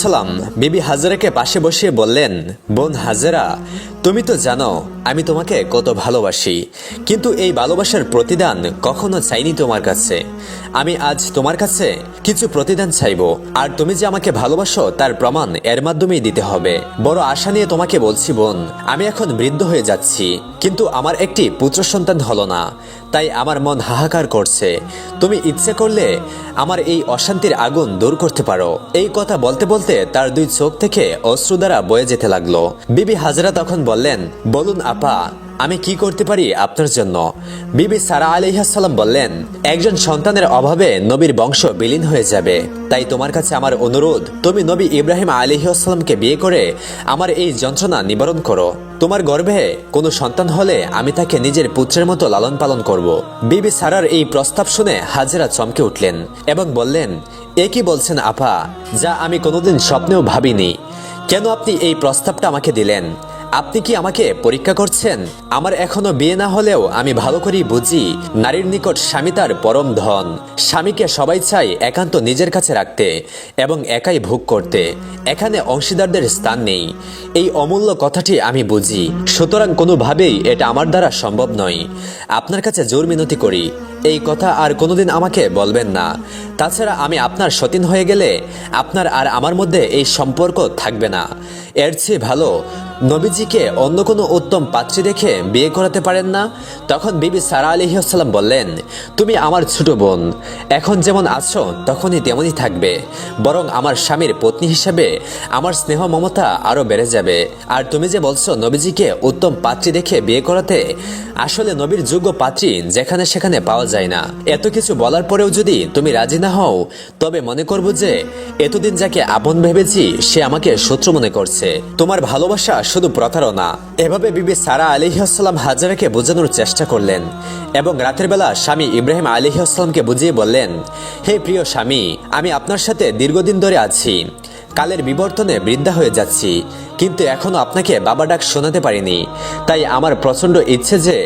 আলাইহাসাল্লাম বিবি হাজারাকে পাশে বসিয়ে বললেন বোন হাজারা তুমি তো জানো, আমি তোমাকে কত ভালোবাসি, কিন্তু এই ভালোবাসার প্রতিদান কখনো চাইনি তোমার কাছে। আমি আজ তোমার কাছে কিছু প্রতিদান চাইব, আর তুমি যে আমাকে ভালোবাসো তার প্রমাণ এর মাধ্যমেই দিতে হবে। বড় আশা নিয়ে তোমাকে বলছি, বোন, আমি এখন বৃদ্ধ হয়ে যাচ্ছি, কিন্তু আমার একটি পুত্র সন্তান হলো না, তাই আমার মন হাহাকার করছে। তুমি ইচ্ছে করলে আমার এই অশান্তির আগুন দূর করতে পারো। এই কথা বলতে বলতে তার দুই চোখ থেকে অশ্রু দ্বারা বয়ে যেতে লাগল। বিবি হাজরা তখন বললেন, বলুন আপা, আমি কি করতে পারি আপনার জন্য? বিবি সারা আলিহাসাল্লাম বললেন, একজন সন্তানের অভাবে নবীর বংশ বিলীন হয়ে যাবে। তাই তোমার কাছে আমার অনুরোধ, তুমি নবী ইব্রাহিম আলিহাসাল্লামকে বিয়ে করে আমার এই যন্ত্রণা নিবারণ করো। তোমার গর্ভে কোনো সন্তান হলে আমি তাকে নিজের পুত্রের মতো লালন পালন করব। বিবি সারার এই প্রস্তাব শুনে হাজেরা চমকে উঠলেন এবং বললেন, এ কি বলছেন আপা, যা আমি কোনোদিন স্বপ্নেও ভাবিনি। কেন আপনি এই প্রস্তাবটা আমাকে দিলেন? আপনি কি আমাকে পরীক্ষা করছেন আমার এখনও বিয়ে না হলেও আমি ভালো করেই বুঝি নারীর নিকট স্বামী তার পরম ধন। স্বামীকে সবাই চাই একান্ত নিজের কাছে রাখতে এবং একাই ভোগ করতে। এখানে অংশীদারদের স্থান নেই। এই অমূল্য কথাটি আমি বুঝি। সুতরাং কোনোভাবেই এটা আমার দ্বারা সম্ভব নয়। আপনার কাছে জোর মিনতি করি। এই কথা আর কোনোদিন আমাকে বলবেন না। তাছাড়া আমি আপনার সতীন হয়ে গেলে আপনার আর আমার মধ্যে এই সম্পর্ক থাকবে না। এর চেয়ে ভালো, নবীজিকে অন্য কোনো উত্তম পাত্রী দেখে বিয়ে করাতে পারেন না। তখন বিবি সারা আলহিহাস্লাম বললেন, তুমি আমার ছোট বোন। এখন যেমন আছো, তখনই তেমনই থাকবে। বরং আমার স্বামীর পত্নী হিসেবে আমার স্নেহ মমতা আরও বেড়ে যাবে। আর তুমি যে বলছো, নবীজিকে উত্তম পাত্রী দেখে বিয়ে করাতে, আসলে নবীর যোগ্য পাত্রী যেখানে সেখানে পাওয়া যায় না। এত কিছু বলার পরেও যদি তুমি রাজি না হও, তবে মনে করব যে এতদিন যাকে আপন ভেবেছি, সে আমাকে শত্রু মনে করছে। তোমার ভালোবাসা শুধু প্রতারণা। এভাবে বিবি সারা আলিহাস্লাম হাজারাকে বোঝানোর চেষ্টা করলেন এবং রাতের বেলা স্বামী ইব্রাহিম আলিহাসাল্লামকে বুঝিয়ে বললেন, হে প্রিয় স্বামী, আমি আপনার সাথে দীর্ঘদিন ধরে আছি। কালের বিবর্তনে বৃদ্ধা হয়ে যাচ্ছি। কিন্তু এখনও আপনাকে বাবা ডাক শোনাতে পারিনি। তাই আমার প্রচণ্ড ইচ্ছে যে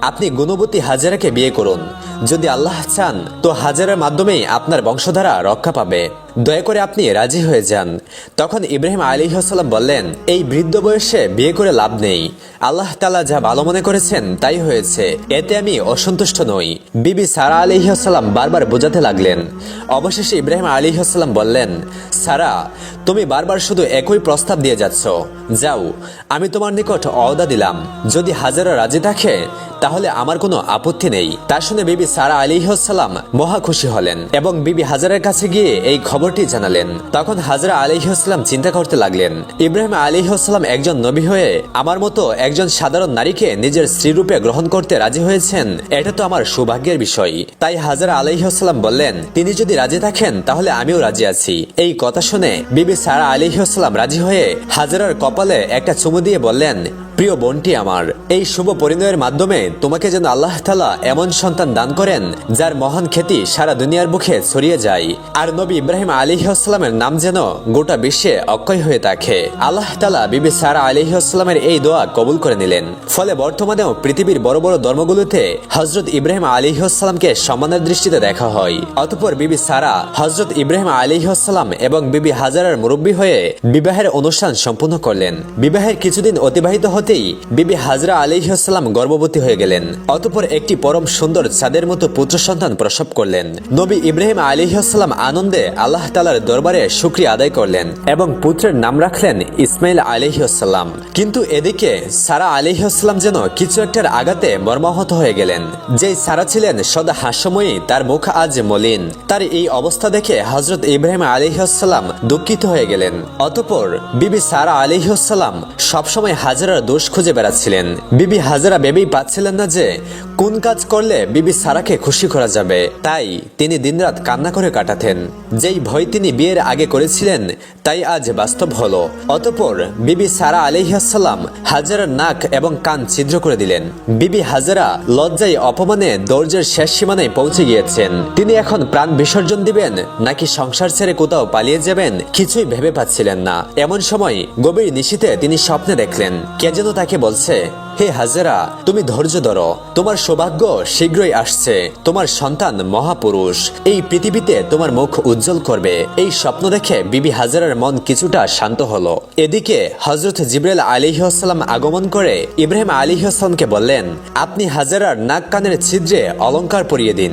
আপনি গুণবতী হাজারাকে বিয়ে করুন। যদি আল্লাহ চান, তো হাজারার মাধ্যমেই আপনার বংশধারা রক্ষা পাবে। দয়া করে আপনি রাজি হয়ে যান। তখন ইব্রাহিম আলী হাসাল্লাম বললেন, এই বৃদ্ধ বয়সে বিয়ে করে লাভ নেই। আল্লাহ তালা যা ভালো মনে করেছেন তাই হয়েছে। এতে আমি অসন্তুষ্ট নই। বিবি সারা আলী হাসাল্লাম বারবার বোঝাতে লাগলেন। অবশেষে ইব্রাহিম আলী হাসাল্লাম বললেন, সারা, তুমি বারবার শুধু একই প্রস্তাব দিয়ে যাচ্ছ। যাও, আমি তোমার নিকট অদা দিলাম। যদি হাজারা রাজি থাকে, তাহলে আমার কোনো আপত্তি নেই। তা শুনে বিবি সারা আলিহাসাল্লাম মহা খুশি হলেন এবং বিবি হাজারের কাছে গিয়ে এই খবরটি জানালেন। তখন হাজরা আলিহাস্লাম চিন্তা করতে লাগলেন, ইব্রাহিম আলিহাস্লাম একজন নবী হয়ে আমার মতো একজন সাধারণ নারীকে নিজের স্ত্রীরূপে গ্রহণ করতে রাজি হয়েছেন, এটা তো আমার সৌভাগ্যের বিষয়। তাই হাজরা আলিহাস্লাম বললেন, তিনি যদি রাজি থাকেন, তাহলে আমিও রাজি আছি। এই কথা শুনে বিবি সারা আলিহাস্লাম রাজি হয়ে কপালে একটা চুমু দিয়ে বললেন প্রিয় বোনটি আমার, এই শুভ পরিণয়ের মাধ্যমে তোমাকে যেন আল্লাহ তালা এমন সন্তান দান করেন, যার মহান খ্যাতি সারা দুনিয়ার মুখে ছড়িয়ে যায়। আর নবী ইব্রাহিম আলিহাস্লামের নাম যেন গোটা বিশ্বে অক্ষয় হয়ে থাকে। আল্লাহ তালা বিবি সারা আলিহাস্লামের এই দোয়া কবুল করে নিলেন। ফলে বর্তমানেও পৃথিবীর বড় বড় ধর্মগুলোতে হজরত ইব্রাহিম আলিহাস্লামকে সম্মানের দৃষ্টিতে দেখা হয়। অতপর বিবি সারা হজরত ইব্রাহিম আলিহাস্লাম এবং বিবি হাজারার মুরব্বী হয়ে বিবাহের অনুষ্ঠান সম্পূর্ণ করলেন। বিবাহের কিছুদিন অতিবাহিত হতেই বিবি হাজরা আলিহাস্লাম গর্ভবতী হয়ে গেলেন। অতপর একটি পরম সুন্দর চাঁদের মতো পুত্র সন্তান প্রসব করলেন। নবী ইব্রাহিম আলিহাস্লাম আনন্দে আল্লাহ তালার দরবারে শুক্রিয়া আদায় করলেন এবং পুত্রের নাম রাখলেন ইসমাইল আলিহাস্লাম কিন্তু এদিকে সারা আলিহাস্লাম যেন কিছু একটার আঘাতে মর্মাহত হয়ে গেলেন। যেই সারা ছিলেন সদা হাস্যময়ী, তার মুখ আজ মলিন। তার এই অবস্থা দেখে হজরত ইব্রাহিম আলিহাস্লাম দুঃখিত হয়ে গেলেন। অতপর বিবি সারা আলিহাস্লাম সবসময় হাজারার দোষ খুঁজে বেড়াচ্ছিলেন। বিবি হাজারা ভেবেই পাচ্ছিলেন না যে, কোন কাজ করলে বিবি সারাকে খুশি করা যাবে। তাই তিনি দিনরাত কান্না করে কাটাতেন। যেই ভয় তিনি বিয়ের আগে করেছিলেন, তাই আজ বাস্তব হলো। অতপর বিবি সারা আলিহাসাল্লাম হাজারার নাক এবং কান ছিদ্র করে দিলেন। বিবি হাজারা লজ্জায় অপমানে দৌর্যের শেষ সীমানায় পৌঁছে গিয়েছেন। তিনি এখন প্রাণ বিসর্জন দিবেন, নাকি সংসার ছেড়ে কোথাও পালিয়ে যাবেন কিছুই ভেবে পাচ্ছিলেন না। এমন সময় গভীর নিশীতে তিনি স্বপ্নে দেখলেন, কে যেন তাকে বলছে, হে হাজেরা, তুমি ধৈর্য ধরো। তোমার সৌভাগ্য শীঘ্রই আসছে। তোমার সন্তান মহাপুরুষ। এই পৃথিবীতে তোমার মুখ উজ্জ্বল করবে। এই স্বপ্ন দেখে বিবি হাজারার মন কিছুটা শান্ত হলো। এদিকে হজরত জিব্রাইল আলিহাসাল্লাম আগমন করে ইব্রাহিম আলিহাসাল্লামকে বললেন, আপনি হাজারার নাক কানের ছিদ্রে অলংকার পরিয়ে দিন।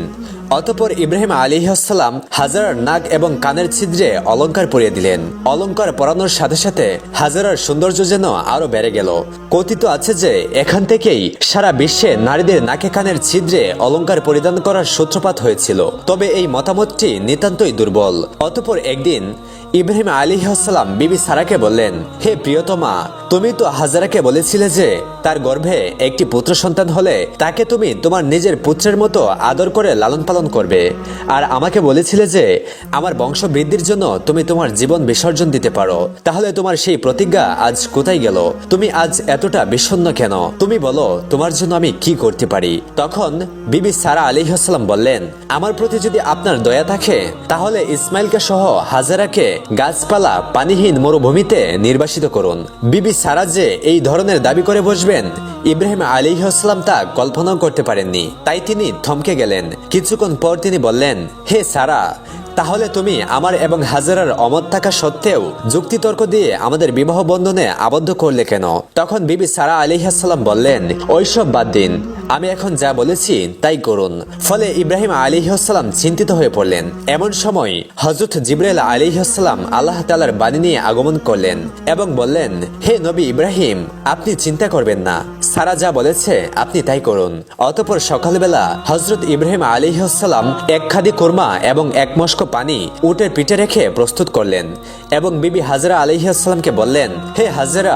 অতপর ইব্রাহিম আলিহাসাল্লাম হাজারার নাক এবং কানের ছিদ্রে অলঙ্কার পরিয়ে দিলেন। অলঙ্কার পরানোর সাথে সাথে হাজারার সৌন্দর্য যেন আরও বেড়ে গেল। কথিত আছে যে, এখান থেকেই সারা বিশ্বে নারীদের নাকে কানের ছিদ্রে অলঙ্কার পরিধান করার সূত্রপাত হয়েছিল। তবে এই মতামতটি নিতান্তই দুর্বল। অতপর একদিন ইব্রাহিম আলী আলিহাসাল্লাম বিবি সারাকে বললেন, হে প্রিয়তমা, তুমি তো হাজারাকে বলেছিলে যে তার গর্ভে একটি পুত্র সন্তান হলে তাকে তুমি তোমার নিজের পুত্রের মতো আদর করে লালন পালন করবে। আর আমাকে বলেছিলে যে আমার বংশ বৃদ্ধির জন্য তুমি তোমার জীবন বিসর্জন দিতে পারো। তাহলে তোমার সেই প্রতিজ্ঞা আজ কোথায় গেল? তুমি আজ এতটা বিষণ্ণ কেন? তুমি বলো, তোমার জন্য আমি কি করতে পারি? তখন বিবি সারা আলিহাসাল্লাম বললেন, আমার প্রতি যদি আপনার দয়া থাকে, তাহলে ইসমাইলকে সহ হাজারাকে গাছপালা, পানিহীন মরুভূমিতে নির্বাসিত করুন। বিবি সারা যে এই ধরনের দাবি করে বসবেন, ইব্রাহিম আলী হাসলাম তা কল্পনাও করতে পারেননি। তাই তিনি থমকে গেলেন। কিছুক্ষণ পর তিনি বললেন, হে সারা তাহলে তুমি আমার এবং হাজারার অমত থাকা সত্ত্বেও যুক্তিতর্ক দিয়ে আমাদের বিবাহ বন্ধনে আবদ্ধ করলে কেন? তখন বিবি সারা আলিহাসাল্লাম বললেন ওইসব বাদ দিন। আমি এখন যা বলেছি তাই করুন। ফলে ইব্রাহিম আলিহাসাল্লাম চিন্তিত হয়ে পড়লেন। এমন সময় হজরত জিব্রাইল আলিহাসাল্লাম আল্লাহ তালার বাণী নিয়ে আগমন করলেন এবং বললেন, হে নবী ইব্রাহিম, আপনি চিন্তা করবেন না। সারা যা বলেছে আপনি তাই করুন। অতপর সকালবেলা হজরত ইব্রাহিম আলিহাসাল্লাম এক খাদি কোরমা এবং এক মস্ক পানি উটের পিঠে রেখে প্রস্তুত করলেন এবং বিবি হাজরা আলিহাসাল্লামকে বললেন, হে হাজরা,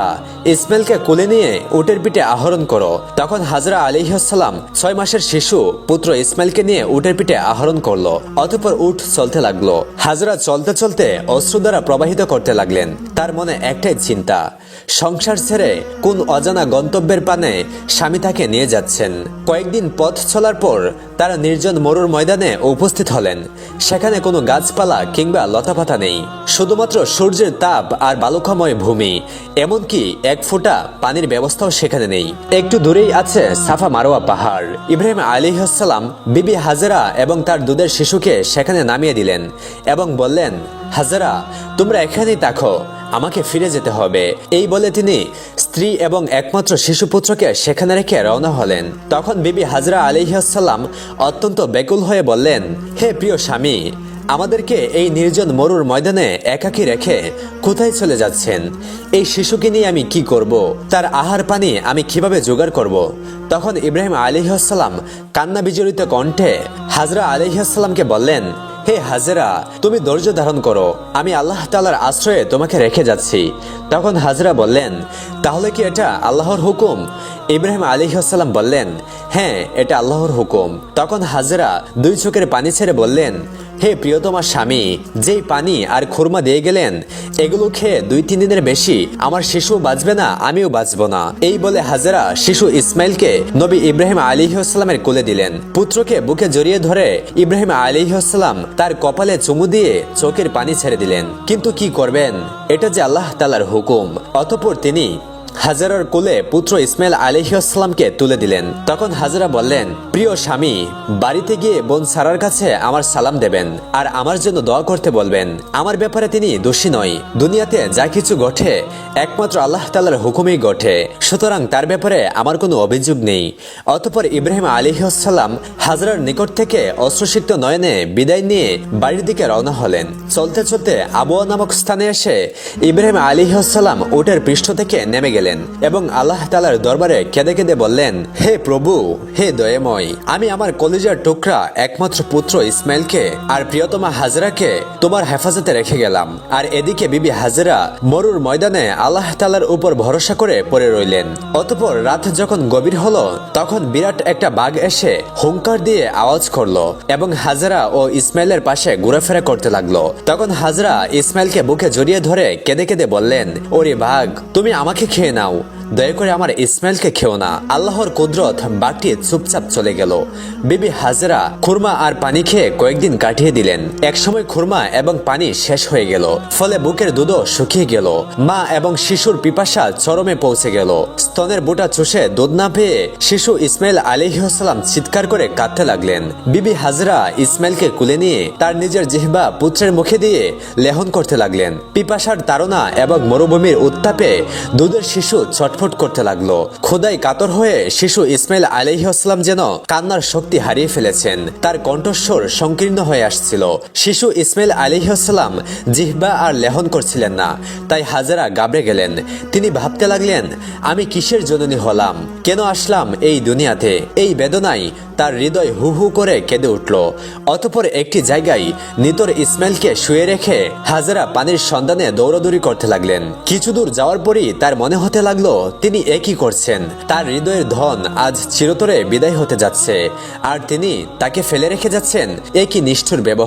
ইসমাইলকে কোলে নিয়ে উটের পিঠে আহরণ করো। তখন হাজরা আলিহাসাল্লাম ছয় মাসের শিশু পুত্র ইসমাইলকে নিয়ে উটের পিঠে আহরণ করল, অতপর উট চলতে লাগল। হাজরা চলতে চলতে অশ্রু দ্বারা প্রবাহিত করতে লাগলেন। তার মনে একটাই চিন্তা, সংসার ছেড়ে কোন অজানা গন্তব্যের পানে স্বামী তাকে নিয়ে যাচ্ছেন। কয়েকদিন পথ চলার পর তারা নির্জন মরুর ময়দানে উপস্থিত হলেন। সেখানে কোনো গাছপালা কিংবা লতাপাতা নেই। শুধুমাত্র সূর্যের তাপ আর বালুকাময় ভূমি। এমনকি এক ফোঁটা পানির ব্যবস্থাও সেখানে নেই। একটু দূরেই আছে সাফা মারোয়া পাহাড়। ইব্রাহিম আলিহাসাল্লাম বিবি হাজারা এবং তার দুধের শিশুকে সেখানে নামিয়ে দিলেন এবং বললেন, হাজারা, তোমরা এখানেই থাকো, আমাকে ফিরে যেতে হবে। এই বলে তিনি স্ত্রী এবং একমাত্র শিশুপুত্রকে সেখানে রেখে রওনা হলেন। তখন বিবি হাজরা আলিহাসাল্লাম অত্যন্ত বেকুল হয়ে বললেন, হে প্রিয় স্বামী আমাদেরকে এই নির্জন মরুর ময়দানে একাকি রেখে কোথায় চলে যাচ্ছেন? এই শিশুকে নিয়ে আমি কি করব? তার আহার পানি আমি কীভাবে জোগাড় করব? তখন ইব্রাহিম আলিহাসাল্লাম কান্না বিজড়িত কণ্ঠে হাজরা আলিহাসাল্লামকে বললেন হে হাজরা, তুমি ধৈর্য ধারণ করো। আমি আল্লাহ তালার আশ্রয়ে তোমাকে রেখে যাচ্ছি। তখন হাজরা বললেন, তাহলে কি এটা আল্লাহর হুকুম? ইব্রাহিম আলী সাল্লাম বললেন হ্যাঁ এটা আল্লাহর হুকুম। তখন হাজরা দুই চোখের পানি ছেড়ে বললেন, হে প্রিয়তমা স্বামী, যেই পানি আর খুরমা দিয়ে গেলেন, এগুলো খেয়ে দুই তিন দিনের বেশি আমার শিশু বাঁচবে না, আমিও বাঁচব না। এই বলে হাজারা শিশু ইসমাইলকে নবী ইব্রাহিম আলিহাস্লামের কোলে দিলেন। পুত্রকে বুকে জড়িয়ে ধরে ইব্রাহিম আলিহাস্লাম তার কপালে চুমু দিয়ে চোখের পানি ছেড়ে দিলেন। কিন্তু কি করবেন? এটা যে আল্লাহ তালার হুকুম। অতপর তিনি হাজারার কোলে পুত্র ইসমাইল আলিহাস্লামকে তুলে দিলেন। তখন হাজারা বললেন, প্রিয় স্বামী, বাড়িতে গিয়ে বোন সারার কাছে আমার সালাম দেবেন আর আমার জন্য দোয়া করতে বলবেন। আমার ব্যাপারে তিনি দোষী নয়। দুনিয়াতে যা কিছু ঘটে, একমাত্র আল্লাহ তালার হুকুমেই ঘটে। সুতরাং তার ব্যাপারে আমার কোনো অভিযোগ নেই। অতপর ইব্রাহিম আলিহাসাল্লাম হাজরার নিকট থেকে অস্ত্রসিক্ত নয়নে বিদায় নিয়ে বাড়ির দিকে রওনা হলেন। চলতে চলতে আবুয়া নামক স্থানে এসে ইব্রাহিম আলিহাসাল্লাম ওটের পৃষ্ঠ থেকে নেমে গেলেন। এবং আল্লাহ তালার দরবারে কেঁদে কেঁদে বললেন, হে প্রভু, হে দয়াময়, আমি আমার কলিজার টুকরা একমাত্র পুত্র ইসমাইলকে আর প্রিয়তমা হাজরাকে তোমার হেফাজতে রেখে গেলাম। আর এদিকে বিবি হাজরা মরুর ময়দানে আল্লাহ তালার উপর ভরসা করে পড়ে রইলেন। অতপর রাত যখন গভীর হলো, তখন বিরাট একটা বাঘ এসে হুঙ্কার দিয়ে আওয়াজ করল এবং হাজরা ও ইসমাইলের পাশে ঘোরাফেরা করতে লাগল। তখন হাজরা ইসমাইলকে বুকে জড়িয়ে ধরে কেঁদে কেঁদে বললেন, ওরে বাঘ, তুমি আমাকে খেয়ে Renau, দয়া করে আমার ইসমাইলকে খেও না। আল্লাহর কুদরত বাটি চুপচাপ চলে গেল। বিবি হাজরা খুরমা আর পানি খেয়ে কয়েকদিন কাটিয়ে দিলেন। একসময় খুরমা এবং পানি শেষ হয়ে গেল, ফলে বুকের দুধও শুকিয়ে গেল। মা এবং শিশুর পিপাসা চরমে পৌঁছে গেল। স্তনের বুটা চুষে দুধ না পেয়ে শিশু ইসমাইল আলিহাসাল্লাম চিৎকার করে কাঁদতে লাগলেন। বিবি হাজরা ইসমাইলকে কুলে নিয়ে তার নিজের জিহ্বা পুত্রের মুখে দিয়ে লেহন করতে লাগলেন। পিপাসার তাড়না এবং মরুভূমির উত্তাপে দুধের শিশু ছটফট করতে লাগল। খোদাই কাতর হয়ে শিশু ইসমাইল আলিহাস্লাম যেন কান্নার শক্তি হারিয়ে ফেলেছেন। তার কণ্ঠস্বর সংকীর্ণ হয়ে আসছিল। শিশু ইসমাইল আলিহাস্লাম জিহ্বা আর লেহন করছিলেন না, তাই হাজারা গাবড়ে গেলেন। তিনি ভাবতে লাগলেন, আমি কিসের জননী হলাম? কেন আসলাম এই দুনিয়াতে? এই বেদনায় তার হৃদয় হু হু করে কেঁদে উঠল। অতপর একটি জায়গায় নিতর ইসমাইলকে শুয়ে রেখে হাজারা পানির সন্ধানে দৌড়াদৌড়ি করতে লাগলেন। কিছু দূর যাওয়ার পরই তার মনে হতে লাগল তিনি একই করছেন। তার হৃদয়ের ধন আজ চিরতরে বিদায় হতে যাচ্ছে। আর তিনি তাকে ফেলে রেখে যাচ্ছেন। একই নিষ্ঠুর ব্যবহার।